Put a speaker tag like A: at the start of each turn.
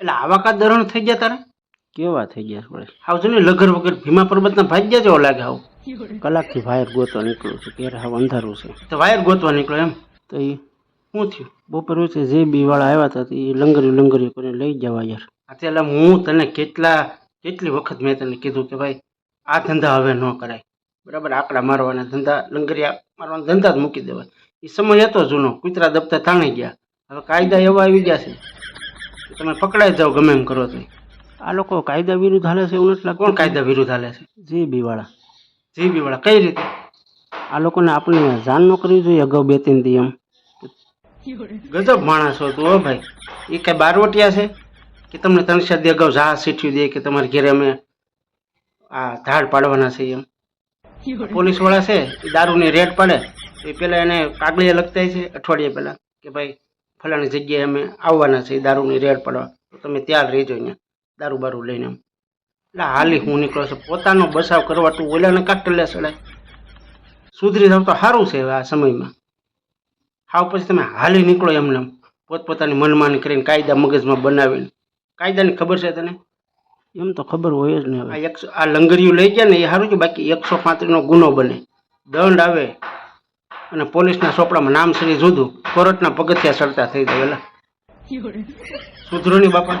A: એટલે આવા કા દરણ થઈ ગયા તારે?
B: કેવા થઈ ગયા વળી?
A: હાવ જો ને લગર વગર ભીમા પર્વતના ગયા જેવો લાગે હાવ
B: કલાકથી વાયર ગોતવા નીકળું છું ઘેર હાવ અંધારું છે.
A: તો વાયર ગોતવા નીકળ્યો એમ?
B: તો એ
A: શું થયું?
B: બપોર વચ્ચે જે બી વાળા આવ્યા હતા એ લંગરી લંગરી કરીને લઈ જવા યાર.
A: અત્યારે હું તને કેટલા કેટલી વખત મેં તને કીધું કે ભાઈ આ ધંધા હવે ન કરાય. બરાબર આકડા મારવાના ધંધા લંગરિયા મારવાના ધંધા જ મૂકી દેવાય. એ સમય હતો જૂનો કૂતરા દબતા તાણી ગયા. હવે કાયદા એવા આવી ગયા છે. તમે પકડાઈ જાઓ ગમે એમ કરો તો.
B: આ લોકો કાયદા વિરુદ્ધ હાલે છે એવું નથી
A: કોણ કાયદા વિરુદ્ધ હાલે છે?
B: જી બીવાળા.
A: જી બીવાળા કઈ રીતે?
B: આ લોકોને આપણે જાણ ન કરવી જોઈએ અગાઉ બે ત્રણ દી એમ.
A: ગજબ માણસ તું હો ભાઈ. એ કઈ બારવટિયા છે? કે તમને ત્રણ ચાર દી અગાઉ જહાજ શીઠ્યું દે કે તમારે ઘેરે અમે આ ધાડ પાડવાના છે એમ. પોલીસવાળા છે એ દારૂની રેડ પાડે. એ પેલા એને કાગળિયા લખતા છે અઠવાડિયા પહેલાં કે ભાઈ ફલાણી જગ્યાએ અમે આવવાના છીએ દારૂની રેડ પડવા. તો તમે ત્યાં રહેજો અહીંયા દારૂ બારૂ લઈને એટલે હાલી હું નીકળો છું. પોતાનો બચાવ કરવા તું ઓલાને કાટલે સડે સુધરી જાવ તો સારું છે આ સમયમાં. હાવ પછી તમે હાલી નીકળો એમને એમ. પોતપોતાની મનમાની કરીને કાયદા મગજમાં બનાવીને. કાયદાની ખબર છે તને?
B: એમ તો ખબર હોય જ નહીં
A: આ એકસો આ લંગરિયું લઈ ગયા ને એ સારું છે બાકી એકસો પાંત્રીસનો ગુનો બને. દંડ આવે. અને પોલીસના ચોપડામાં નામ શ્રી જુદું. કોર્ટના પગથિયા ચડતા થઈ ગયેલા સુધરોની બાપા.